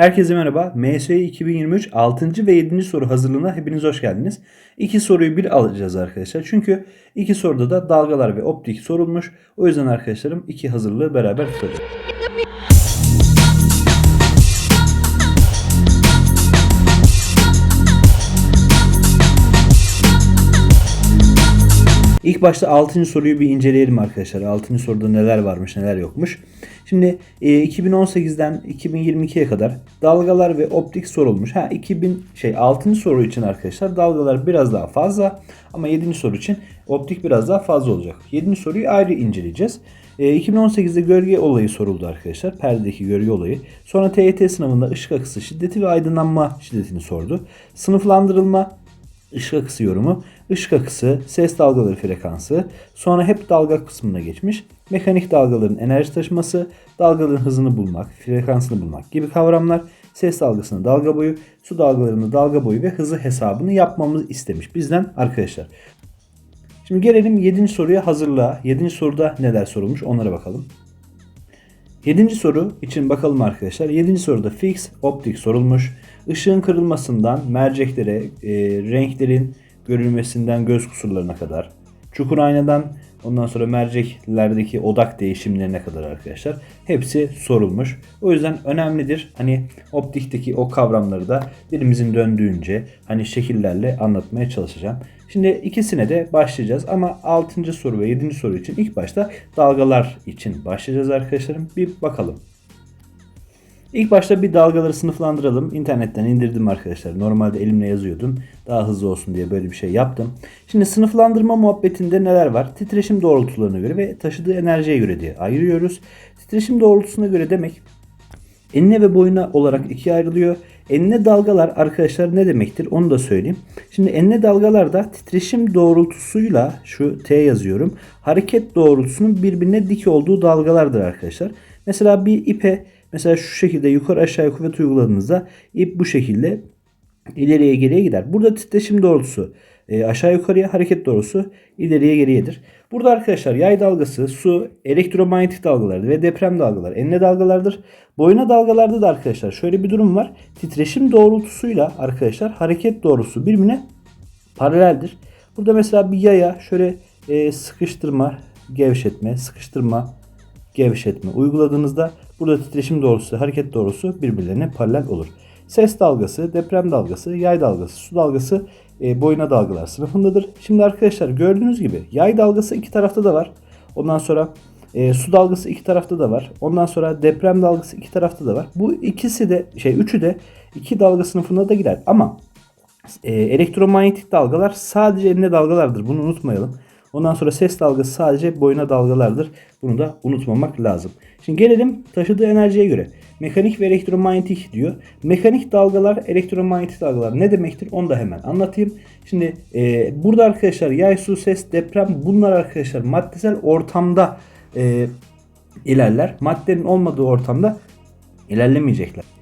Herkese merhaba. MSI 2023 6. ve 7. soru hazırlığına hepiniz hoş geldiniz. İki soruyu bir alacağız arkadaşlar. Çünkü iki soruda da dalgalar ve optik sorulmuş. O yüzden arkadaşlarım iki hazırlığı beraber tutacağım. İlk başta 6. soruyu bir inceleyelim arkadaşlar. 6. soruda neler varmış neler yokmuş. Şimdi e, 2018'den 2022'ye kadar dalgalar ve optik sorulmuş. Ha 2000 şey 6. soru için arkadaşlar dalgalar biraz daha fazla ama 7. soru için optik biraz daha fazla olacak. 7. soruyu ayrı inceleyeceğiz. E, 2018'de gölge olayı soruldu arkadaşlar. Perdedeki gölge olayı. Sonra TYT sınavında ışık akısı şiddeti ve aydınlanma şiddetini sordu. Sınıflandırılma ışık akısı yorumu, ışık akısı, ses dalgaları frekansı, sonra hep dalga kısmına geçmiş. Mekanik dalgaların enerji taşıması, dalgaların hızını bulmak, frekansını bulmak gibi kavramlar, ses dalgasının dalga boyu, su dalgalarının dalga boyu ve hızı hesabını yapmamızı istemiş bizden arkadaşlar. Şimdi gelelim 7. soruya hazırlığa. 7. soruda neler sorulmuş onlara bakalım. 7. soru için bakalım arkadaşlar. 7. soruda fix optik sorulmuş. Işığın kırılmasından merceklere, e, renklerin görülmesinden göz kusurlarına kadar, çukur aynadan ondan sonra merceklerdeki odak değişimlerine kadar arkadaşlar hepsi sorulmuş. O yüzden önemlidir. Hani optikteki o kavramları da dilimizin döndüğünce hani şekillerle anlatmaya çalışacağım. Şimdi ikisine de başlayacağız ama 6. soru ve 7. soru için ilk başta dalgalar için başlayacağız arkadaşlarım. Bir bakalım. İlk başta bir dalgaları sınıflandıralım. İnternetten indirdim arkadaşlar. Normalde elimle yazıyordum. Daha hızlı olsun diye böyle bir şey yaptım. Şimdi sınıflandırma muhabbetinde neler var? Titreşim doğrultularına göre ve taşıdığı enerjiye göre diye ayırıyoruz. Titreşim doğrultusuna göre demek enine ve boyuna olarak ikiye ayrılıyor. Enine dalgalar arkadaşlar ne demektir onu da söyleyeyim. Şimdi enine dalgalarda titreşim doğrultusuyla şu T yazıyorum. Hareket doğrultusunun birbirine dik olduğu dalgalardır arkadaşlar. Mesela bir ipe Mesela şu şekilde yukarı aşağı kuvvet uyguladığınızda ip bu şekilde ileriye geriye gider. Burada titreşim doğrultusu e, aşağı yukarıya hareket doğrusu ileriye geriyedir. Burada arkadaşlar yay dalgası, su, elektromanyetik dalgaları ve deprem dalgaları enine dalgalardır. Boyuna dalgalarda da arkadaşlar şöyle bir durum var. Titreşim doğrultusuyla arkadaşlar hareket doğrusu birbirine paraleldir. Burada mesela bir yaya şöyle e, sıkıştırma, gevşetme, sıkıştırma, gevşetme uyguladığınızda burada titreşim doğrusu, hareket doğrusu birbirlerine paralel olur. Ses dalgası, deprem dalgası, yay dalgası, su dalgası e, boyuna dalgalar sınıfındadır. Şimdi arkadaşlar gördüğünüz gibi yay dalgası iki tarafta da var. Ondan sonra e, su dalgası iki tarafta da var. Ondan sonra deprem dalgası iki tarafta da var. Bu ikisi de şey üçü de iki dalga sınıfına da girer. Ama e, elektromanyetik dalgalar sadece eline dalgalardır. Bunu unutmayalım. Ondan sonra ses dalgası sadece boyuna dalgalardır. Bunu da unutmamak lazım. Şimdi gelelim taşıdığı enerjiye göre. Mekanik ve elektromanyetik diyor. Mekanik dalgalar, elektromanyetik dalgalar ne demektir onu da hemen anlatayım. Şimdi e, burada arkadaşlar yay, su, ses, deprem bunlar arkadaşlar maddesel ortamda e, ilerler. Maddenin olmadığı ortamda ilerlemeyecekler.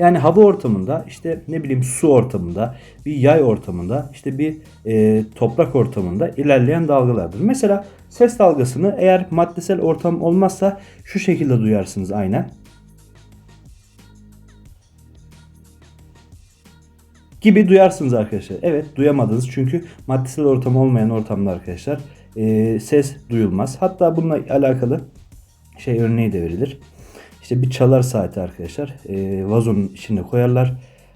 Yani hava ortamında işte ne bileyim su ortamında bir yay ortamında işte bir e, toprak ortamında ilerleyen dalgalardır. Mesela ses dalgasını eğer maddesel ortam olmazsa şu şekilde duyarsınız aynen. Gibi duyarsınız arkadaşlar. Evet duyamadınız çünkü maddesel ortam olmayan ortamda arkadaşlar e, ses duyulmaz. Hatta bununla alakalı şey örneği de verilir. İşte bir çalar saati arkadaşlar. E, vazonun içine koyarlar.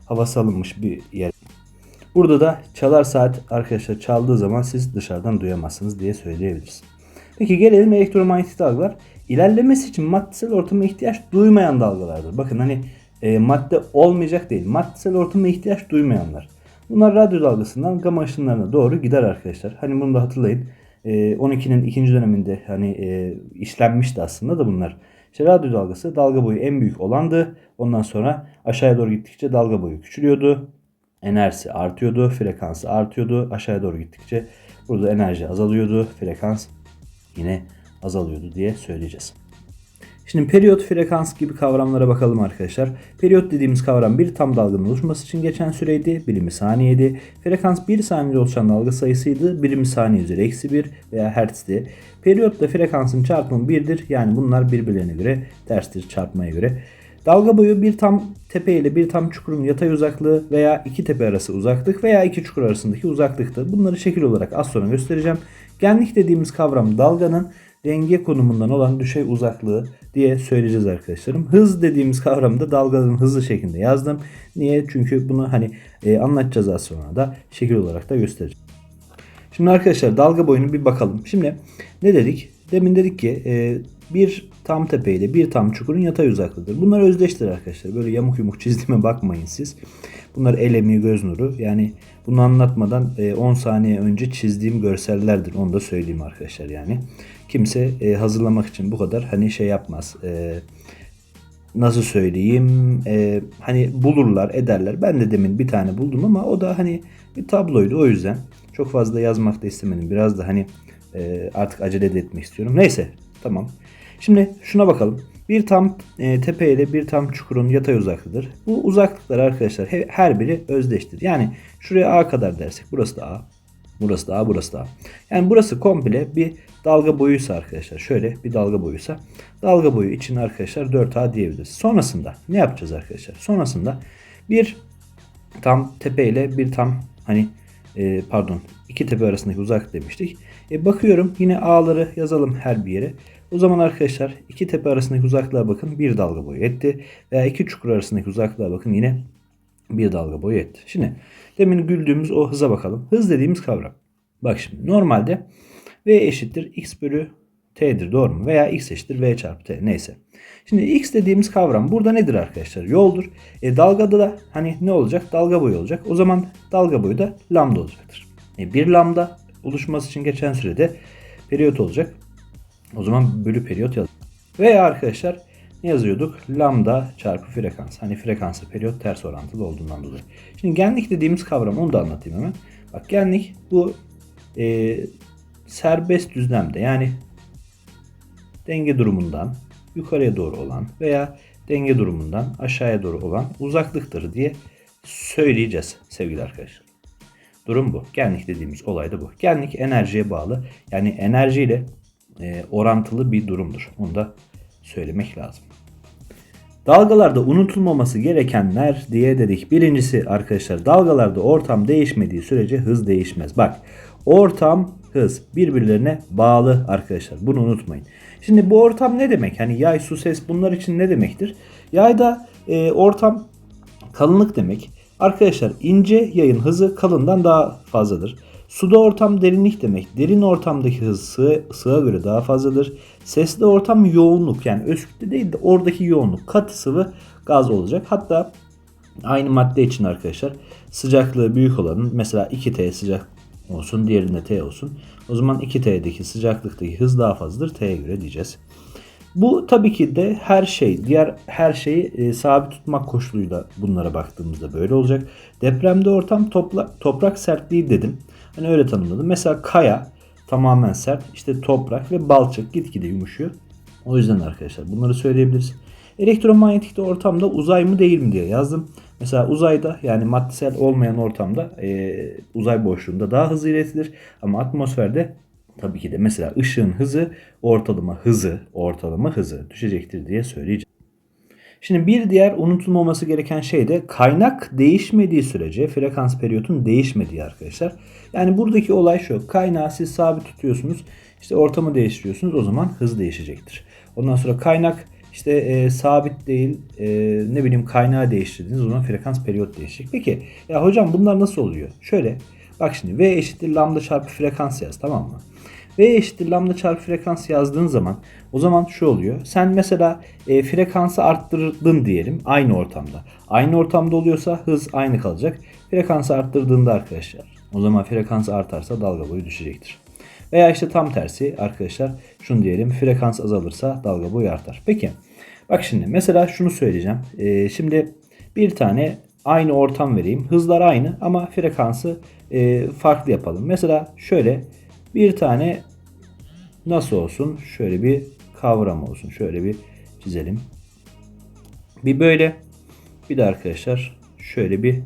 Havası alınmış bir yer. Burada da çalar saat arkadaşlar çaldığı zaman siz dışarıdan duyamazsınız diye söyleyebiliriz. Peki gelelim elektromanyetik dalgalar. İlerlemesi için maddesel ortama ihtiyaç duymayan dalgalardır. Bakın hani e, madde olmayacak değil. Maddesel ortama ihtiyaç duymayanlar. Bunlar radyo dalgasından gama ışınlarına doğru gider arkadaşlar. Hani bunu da hatırlayın. E, 12'nin ikinci döneminde hani e, işlenmişti aslında da bunlar. İşte radyo dalgası dalga boyu en büyük olandı. Ondan sonra aşağıya doğru gittikçe dalga boyu küçülüyordu. Enerjisi artıyordu, frekansı artıyordu. Aşağıya doğru gittikçe burada enerji azalıyordu, frekans yine azalıyordu diye söyleyeceğiz. Şimdi periyot, frekans gibi kavramlara bakalım arkadaşlar. Periyot dediğimiz kavram bir tam dalganın oluşması için geçen süreydi. Birimi saniyeydi. Frekans bir saniyede oluşan dalga sayısıydı. Birimi saniye üzeri eksi 1 veya hertzti. Periyotla frekansın çarpımı 1'dir. Yani bunlar birbirlerine göre terstir çarpmaya göre. Dalga boyu bir tam tepe ile bir tam çukurun yatay uzaklığı veya iki tepe arası uzaklık veya iki çukur arasındaki uzaklıktır. Bunları şekil olarak az sonra göstereceğim. Genlik dediğimiz kavram dalganın denge konumundan olan düşey uzaklığı diye söyleyeceğiz arkadaşlarım. Hız dediğimiz kavramda dalganın hızı şeklinde yazdım. Niye? Çünkü bunu hani e, anlatacağız az sonra da şekil olarak da göstereceğim. Şimdi arkadaşlar dalga boyunu bir bakalım. Şimdi ne dedik? Demin dedik ki e, bir tam tepe ile bir tam çukurun yatay uzaklığıdır. Bunlar özdeştir arkadaşlar. Böyle yamuk yumuk çizdiğime bakmayın siz. Bunlar el emeği göz nuru. Yani bunu anlatmadan e, 10 saniye önce çizdiğim görsellerdir. Onu da söyleyeyim arkadaşlar yani. Kimse e, hazırlamak için bu kadar hani şey yapmaz. E, nasıl söyleyeyim e, hani bulurlar ederler. Ben de demin bir tane buldum ama o da hani bir tabloydu o yüzden. Çok fazla yazmak da istemedim. Biraz da hani e, artık acele de etmek istiyorum. Neyse tamam. Şimdi şuna bakalım. Bir tam e, tepe ile bir tam çukurun yatay uzaklığıdır. Bu uzaklıklar arkadaşlar he- her biri özdeştir. Yani şuraya A kadar dersek burası da A. Burası da A, burası da A. Yani burası komple bir dalga boyuysa arkadaşlar. Şöyle bir dalga boyuysa. Dalga boyu için arkadaşlar 4A diyebiliriz. Sonrasında ne yapacağız arkadaşlar? Sonrasında bir tam tepe ile bir tam hani e, pardon iki tepe arasındaki uzaklık demiştik. E, bakıyorum yine A'ları yazalım her bir yere. O zaman arkadaşlar iki tepe arasındaki uzaklığa bakın bir dalga boyu etti. Veya iki çukur arasındaki uzaklığa bakın yine bir dalga boyu etti. Şimdi demin güldüğümüz o hıza bakalım. Hız dediğimiz kavram. Bak şimdi normalde V eşittir x bölü t'dir doğru mu? Veya x eşittir v çarpı t neyse. Şimdi x dediğimiz kavram burada nedir arkadaşlar? Yoldur. E, dalgada da hani ne olacak? Dalga boyu olacak. O zaman dalga boyu da lambda olacaktır. E, bir lambda oluşması için geçen sürede periyot olacak. O zaman bölü periyot yaz. Veya arkadaşlar ne yazıyorduk? Lambda çarpı frekans. Hani frekansa periyot ters orantılı olduğundan dolayı. Şimdi genlik dediğimiz kavram onu da anlatayım hemen. Bak genlik bu e, serbest düzlemde yani denge durumundan yukarıya doğru olan veya denge durumundan aşağıya doğru olan uzaklıktır diye söyleyeceğiz sevgili arkadaşlar. Durum bu. Genlik dediğimiz olay da bu. Genlik enerjiye bağlı. Yani enerjiyle e, orantılı bir durumdur. Onu da söylemek lazım. Dalgalarda unutulmaması gerekenler diye dedik. Birincisi arkadaşlar dalgalarda ortam değişmediği sürece hız değişmez. Bak ortam hız birbirlerine bağlı arkadaşlar. Bunu unutmayın. Şimdi bu ortam ne demek? Hani yay, su, ses bunlar için ne demektir? Yayda e, ortam kalınlık demek. Arkadaşlar ince yayın hızı kalından daha fazladır. Suda ortam derinlik demek. Derin ortamdaki hız sığ, sığ'a göre daha fazladır. Sesli ortam yoğunluk yani özgürlükte değil de oradaki yoğunluk. Katı sıvı gaz olacak. Hatta aynı madde için arkadaşlar sıcaklığı büyük olanın mesela 2T sıcak olsun diğerinde T olsun. O zaman 2T'deki sıcaklıktaki hız daha fazladır T'ye göre diyeceğiz. Bu tabii ki de her şey, diğer her şeyi e, sabit tutmak koşuluyla bunlara baktığımızda böyle olacak. Depremde ortam topla, toprak sertliği dedim. Hani öyle tanımladım. Mesela kaya tamamen sert. İşte toprak ve balçık gitgide yumuşuyor. O yüzden arkadaşlar bunları söyleyebiliriz. Elektromanyetik de ortamda uzay mı değil mi diye yazdım. Mesela uzayda yani maddesel olmayan ortamda e, uzay boşluğunda daha hızlı iletilir. Ama atmosferde tabii ki de mesela ışığın hızı ortalama hızı ortalama hızı düşecektir diye söyleyeceğim. Şimdi bir diğer unutulmaması gereken şey de kaynak değişmediği sürece frekans periyotun değişmediği arkadaşlar. Yani buradaki olay şu. Kaynağı siz sabit tutuyorsunuz. işte ortamı değiştiriyorsunuz. O zaman hız değişecektir. Ondan sonra kaynak işte e, sabit değil e, ne bileyim kaynağı değiştirdiğiniz o zaman frekans periyot değişecek. Peki ya hocam bunlar nasıl oluyor? Şöyle bak şimdi V eşittir lambda çarpı frekans yaz tamam mı? V eşittir lambda çarpı frekans yazdığın zaman o zaman şu oluyor. Sen mesela e, frekansı arttırdın diyelim aynı ortamda. Aynı ortamda oluyorsa hız aynı kalacak. Frekansı arttırdığında arkadaşlar o zaman frekans artarsa dalga boyu düşecektir. Veya işte tam tersi arkadaşlar şunu diyelim frekans azalırsa dalga boyu artar. Peki bak şimdi mesela şunu söyleyeceğim. E, şimdi bir tane aynı ortam vereyim. Hızlar aynı ama frekansı e, farklı yapalım. Mesela şöyle bir tane nasıl olsun? Şöyle bir kavram olsun. Şöyle bir çizelim. Bir böyle bir de arkadaşlar şöyle bir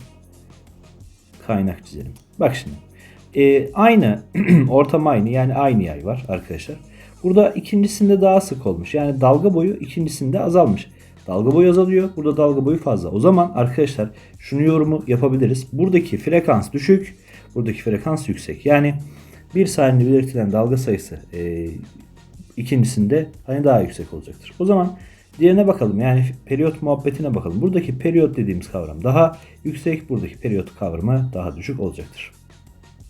kaynak çizelim. Bak şimdi. Ee, aynı ortam aynı yani aynı yay var arkadaşlar. Burada ikincisinde daha sık olmuş. Yani dalga boyu ikincisinde azalmış. dalga boyu azalıyor. Burada dalga boyu fazla. O zaman arkadaşlar şunu yorumu yapabiliriz. Buradaki frekans düşük. Buradaki frekans yüksek. Yani bir saniyede belirtilen dalga sayısı e, ikincisinde hani daha yüksek olacaktır. O zaman diğerine bakalım. Yani periyot muhabbetine bakalım. Buradaki periyot dediğimiz kavram daha yüksek. Buradaki periyot kavramı daha düşük olacaktır.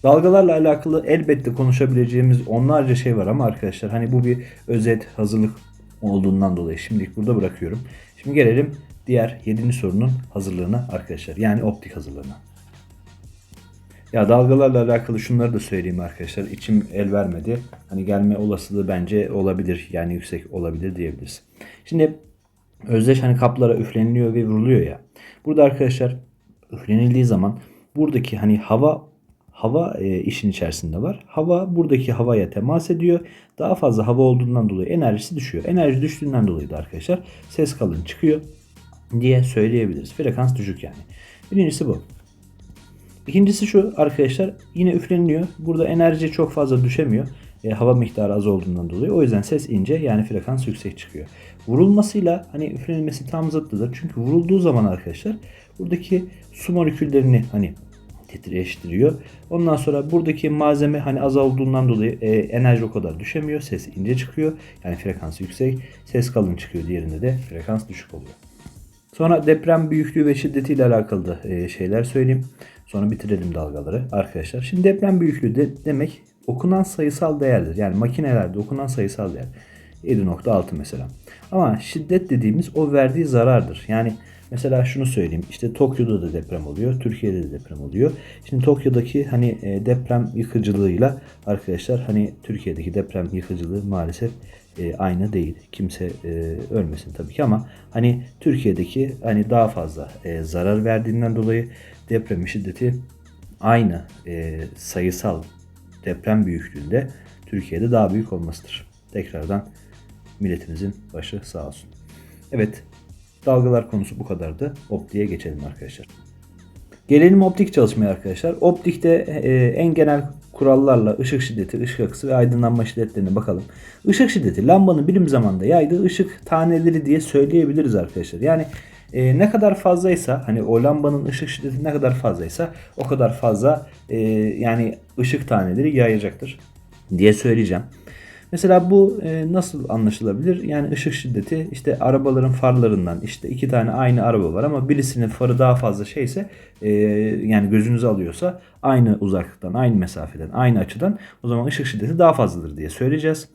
Dalgalarla alakalı elbette konuşabileceğimiz onlarca şey var ama arkadaşlar hani bu bir özet hazırlık olduğundan dolayı şimdilik burada bırakıyorum. Şimdi gelelim diğer 7. sorunun hazırlığına arkadaşlar. Yani optik hazırlığına. Ya dalgalarla alakalı şunları da söyleyeyim arkadaşlar. İçim el vermedi. Hani gelme olasılığı bence olabilir. Yani yüksek olabilir diyebiliriz. Şimdi özdeş hani kaplara üfleniliyor ve vuruluyor ya. Burada arkadaşlar üflenildiği zaman buradaki hani hava hava e, işin içerisinde var. Hava buradaki havaya temas ediyor. Daha fazla hava olduğundan dolayı enerjisi düşüyor. Enerji düştüğünden dolayı da arkadaşlar ses kalın çıkıyor diye söyleyebiliriz. Frekans düşük yani. Birincisi bu. İkincisi şu arkadaşlar yine üfleniliyor. Burada enerji çok fazla düşemiyor. E, hava miktarı az olduğundan dolayı. O yüzden ses ince yani frekans yüksek çıkıyor. Vurulmasıyla hani üflenilmesi tam zıttıdır. Çünkü vurulduğu zaman arkadaşlar buradaki su moleküllerini hani titreştiriyor. Ondan sonra buradaki malzeme hani az olduğundan dolayı e, enerji o kadar düşemiyor. Ses ince çıkıyor. Yani frekans yüksek. Ses kalın çıkıyor. Diğerinde de frekans düşük oluyor. Sonra deprem büyüklüğü ve şiddetiyle alakalı da e, şeyler söyleyeyim. Sonra bitirelim dalgaları arkadaşlar. Şimdi deprem büyüklüğü de demek okunan sayısal değerdir. Yani makinelerde okunan sayısal değer. 7.6 mesela. Ama şiddet dediğimiz o verdiği zarardır. Yani mesela şunu söyleyeyim. İşte Tokyo'da da deprem oluyor. Türkiye'de de deprem oluyor. Şimdi Tokyo'daki hani e, deprem yıkıcılığıyla arkadaşlar hani Türkiye'deki deprem yıkıcılığı maalesef e, aynı değil. Kimse e, ölmesin tabii ki ama hani Türkiye'deki hani daha fazla zarar verdiğinden dolayı depremin şiddeti aynı e, sayısal deprem büyüklüğünde Türkiye'de daha büyük olmasıdır. Tekrardan milletimizin başı sağ olsun. Evet, dalgalar konusu bu kadardı. Optiğe geçelim arkadaşlar. Gelelim optik çalışmaya arkadaşlar. Optikte e, en genel kurallarla ışık şiddeti, ışık akısı ve aydınlanma şiddetlerine bakalım. Işık şiddeti lambanın bilim zamanında yaydığı ışık taneleri diye söyleyebiliriz arkadaşlar. Yani e, ne kadar fazlaysa hani o lambanın ışık şiddeti ne kadar fazlaysa o kadar fazla e, yani ışık taneleri yayacaktır diye söyleyeceğim. Mesela bu e, nasıl anlaşılabilir? Yani ışık şiddeti işte arabaların farlarından işte iki tane aynı araba var ama birisinin farı daha fazla şeyse e, yani gözünüzü alıyorsa aynı uzaklıktan, aynı mesafeden, aynı açıdan o zaman ışık şiddeti daha fazladır diye söyleyeceğiz.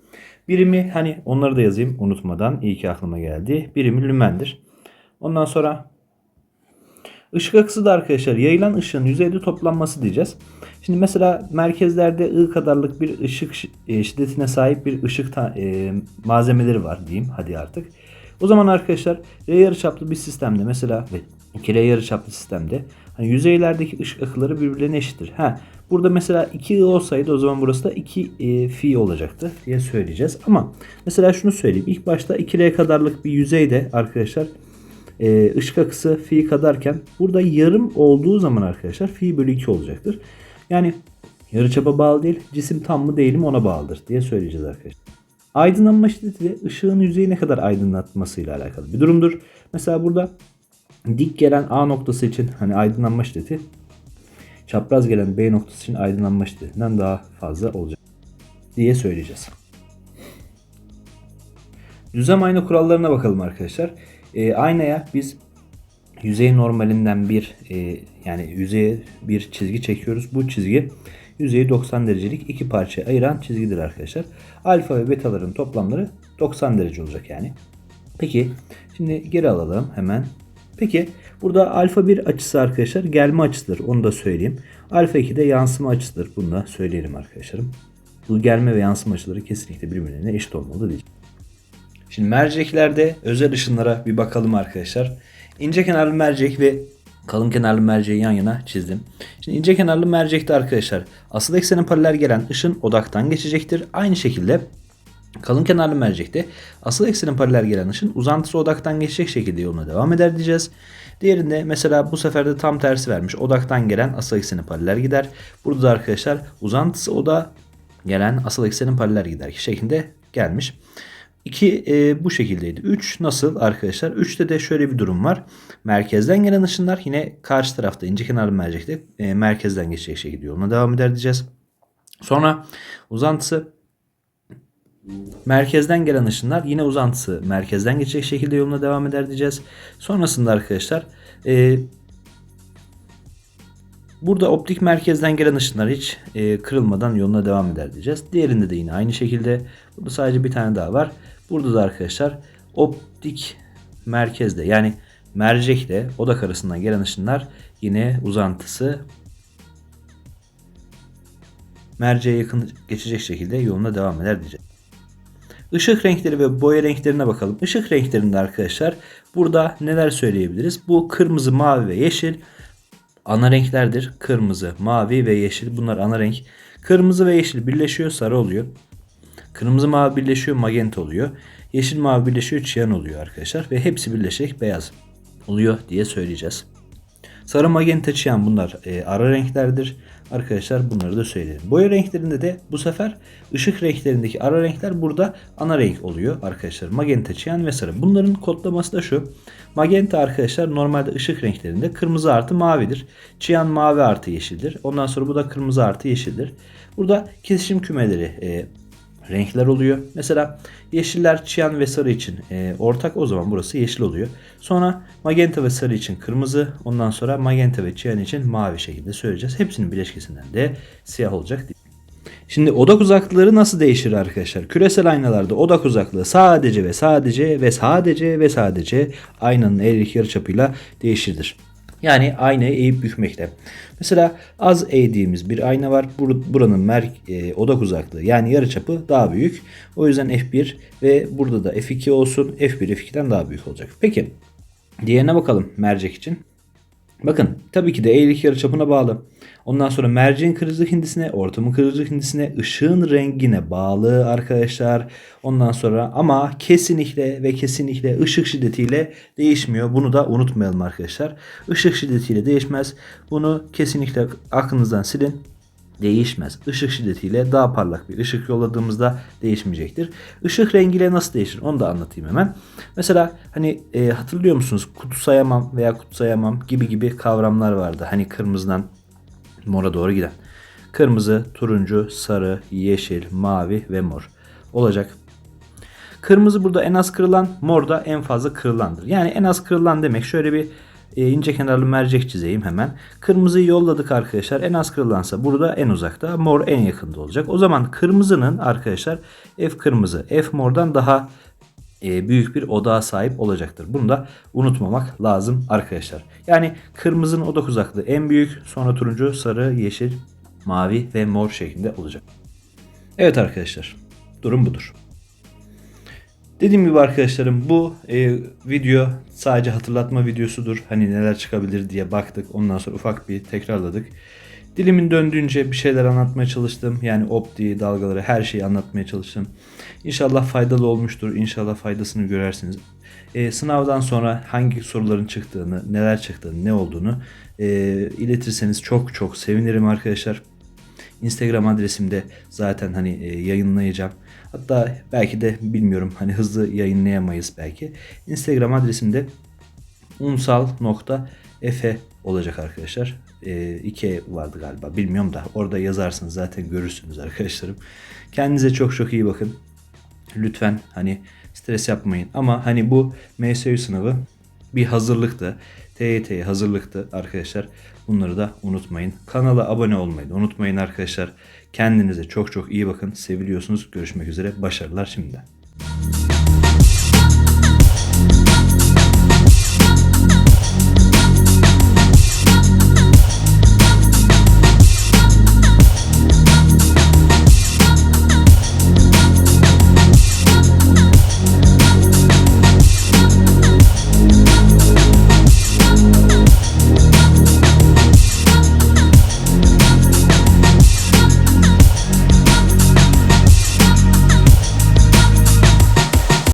Birimi hani onları da yazayım unutmadan iyi ki aklıma geldi. Birimi lümendir. Ondan sonra ışık akısı da arkadaşlar yayılan ışığın yüzeyde toplanması diyeceğiz. Şimdi mesela merkezlerde I kadarlık bir ışık e, şiddetine sahip bir ışık e, malzemeleri var diyeyim hadi artık. O zaman arkadaşlar R yarıçaplı bir sistemde mesela ve 2 R yarıçaplı sistemde hani yüzeylerdeki ışık akıları birbirlerine eşittir. Ha burada mesela 2 I olsaydı o zaman burası da 2 e, fi olacaktı diye söyleyeceğiz. Ama mesela şunu söyleyeyim. İlk başta 2 R kadarlık bir yüzeyde arkadaşlar e, ışık akısı fi kadarken burada yarım olduğu zaman arkadaşlar fi bölü 2 olacaktır. Yani yarıçapa bağlı değil, cisim tam mı değil mi ona bağlıdır diye söyleyeceğiz arkadaşlar. Aydınlanma şiddeti de ışığın yüzeyi ne kadar aydınlatmasıyla alakalı bir durumdur. Mesela burada dik gelen A noktası için hani aydınlanma şiddeti çapraz gelen B noktası için aydınlanma şiddetinden daha fazla olacak diye söyleyeceğiz. Düzlem ayna kurallarına bakalım arkadaşlar. E, aynaya biz yüzey normalinden bir e, yani yüzeye bir çizgi çekiyoruz. Bu çizgi yüzeyi 90 derecelik iki parçaya ayıran çizgidir arkadaşlar. Alfa ve betaların toplamları 90 derece olacak yani. Peki şimdi geri alalım hemen. Peki burada alfa 1 açısı arkadaşlar gelme açısıdır. Onu da söyleyeyim. Alfa 2 de yansıma açısıdır. Bunu da söyleyelim arkadaşlarım. Bu gelme ve yansıma açıları kesinlikle birbirine eşit olmalı diyeceğim. Şimdi merceklerde özel ışınlara bir bakalım arkadaşlar. İnce kenarlı mercek ve kalın kenarlı merceği yan yana çizdim. Şimdi ince kenarlı mercekte arkadaşlar asıl eksene paralel gelen ışın odaktan geçecektir. Aynı şekilde kalın kenarlı mercekte asıl eksene paralel gelen ışın uzantısı odaktan geçecek şekilde yoluna devam eder diyeceğiz. Diğerinde mesela bu sefer de tam tersi vermiş. Odaktan gelen asıl eksene paralel gider. Burada da arkadaşlar uzantısı oda gelen asıl eksenin paralel gider şeklinde gelmiş. 2 e, bu şekildeydi. 3 nasıl arkadaşlar? 3'te de şöyle bir durum var. Merkezden gelen ışınlar yine karşı tarafta ince kenarlı mercekte e, merkezden geçecek şekilde yoluna devam eder diyeceğiz. Sonra uzantısı merkezden gelen ışınlar yine uzantısı merkezden geçecek şekilde yoluna devam eder diyeceğiz. Sonrasında arkadaşlar e, burada optik merkezden gelen ışınlar hiç e, kırılmadan yoluna devam eder diyeceğiz. Diğerinde de yine aynı şekilde. Burada sadece bir tane daha var. Burada da arkadaşlar optik merkezde yani mercekle odak arasından gelen ışınlar yine uzantısı merceğe yakın geçecek şekilde yoluna devam eder diyeceğiz. Işık renkleri ve boya renklerine bakalım. Işık renklerinde arkadaşlar burada neler söyleyebiliriz? Bu kırmızı, mavi ve yeşil ana renklerdir. Kırmızı, mavi ve yeşil bunlar ana renk. Kırmızı ve yeşil birleşiyor sarı oluyor. Kırmızı mavi birleşiyor magenta oluyor. Yeşil mavi birleşiyor çiyan oluyor arkadaşlar. Ve hepsi birleşerek beyaz oluyor diye söyleyeceğiz. Sarı magenta çiyan bunlar e, ara renklerdir. Arkadaşlar bunları da söyleyelim. Boya renklerinde de bu sefer ışık renklerindeki ara renkler burada ana renk oluyor arkadaşlar. Magenta, çiyan ve sarı. Bunların kodlaması da şu. Magenta arkadaşlar normalde ışık renklerinde kırmızı artı mavidir. Çiyan mavi artı yeşildir. Ondan sonra bu da kırmızı artı yeşildir. Burada kesişim kümeleri e, renkler oluyor. Mesela yeşiller çiyan ve sarı için e, ortak o zaman burası yeşil oluyor. Sonra magenta ve sarı için kırmızı ondan sonra magenta ve çiyan için mavi şekilde söyleyeceğiz. Hepsinin bileşkesinden de siyah olacak. Şimdi odak uzaklıkları nasıl değişir arkadaşlar? Küresel aynalarda odak uzaklığı sadece ve sadece ve sadece ve sadece aynanın eğrilik yarıçapıyla değişiridir. Yani aynayı eğip bükmekte. Mesela az eğdiğimiz bir ayna var. Bur- Buranın mer e, odak uzaklığı yani yarıçapı daha büyük. O yüzden F1 ve burada da F2 olsun. F1 F2'den daha büyük olacak. Peki diğerine bakalım mercek için. Bakın tabii ki de eğrilik yarıçapına bağlı. Ondan sonra merceğin kırıcılık hindisine, ortamın kırıcılık hindisine, ışığın rengine bağlı arkadaşlar. Ondan sonra ama kesinlikle ve kesinlikle ışık şiddetiyle değişmiyor. Bunu da unutmayalım arkadaşlar. Işık şiddetiyle değişmez. Bunu kesinlikle aklınızdan silin değişmez. Işık şiddetiyle daha parlak bir ışık yolladığımızda değişmeyecektir. Işık rengiyle nasıl değişir onu da anlatayım hemen. Mesela hani e, hatırlıyor musunuz kutu sayamam veya kutu sayamam gibi gibi kavramlar vardı. Hani kırmızıdan mora doğru giden. Kırmızı, turuncu, sarı, yeşil, mavi ve mor olacak. Kırmızı burada en az kırılan, mor da en fazla kırılandır. Yani en az kırılan demek şöyle bir e, ince kenarlı mercek çizeyim hemen. Kırmızıyı yolladık arkadaşlar. En az kırılansa burada en uzakta. Mor en yakında olacak. O zaman kırmızının arkadaşlar F kırmızı F mordan daha büyük bir odağa sahip olacaktır. Bunu da unutmamak lazım arkadaşlar. Yani kırmızının odak uzaklığı en büyük. Sonra turuncu, sarı, yeşil, mavi ve mor şeklinde olacak. Evet arkadaşlar. Durum budur. Dediğim gibi arkadaşlarım bu e, video sadece hatırlatma videosudur. Hani neler çıkabilir diye baktık. Ondan sonra ufak bir tekrarladık. Dilimin döndüğünce bir şeyler anlatmaya çalıştım. Yani optiği, dalgaları her şeyi anlatmaya çalıştım. İnşallah faydalı olmuştur. İnşallah faydasını görersiniz. E, sınavdan sonra hangi soruların çıktığını, neler çıktığını, ne olduğunu e, iletirseniz çok çok sevinirim arkadaşlar. Instagram adresimde zaten hani e, yayınlayacağım. Hatta belki de bilmiyorum hani hızlı yayınlayamayız belki. Instagram adresimde unsal.efe olacak arkadaşlar. E, iki vardı galiba bilmiyorum da orada yazarsınız zaten görürsünüz arkadaşlarım. Kendinize çok çok iyi bakın. Lütfen hani stres yapmayın. Ama hani bu MSU sınavı bir hazırlıktı. TYT'ye hazırlıktı arkadaşlar. Bunları da unutmayın. Kanala abone olmayı da unutmayın arkadaşlar. Kendinize çok çok iyi bakın. Seviliyorsunuz. Görüşmek üzere. Başarılar şimdiden.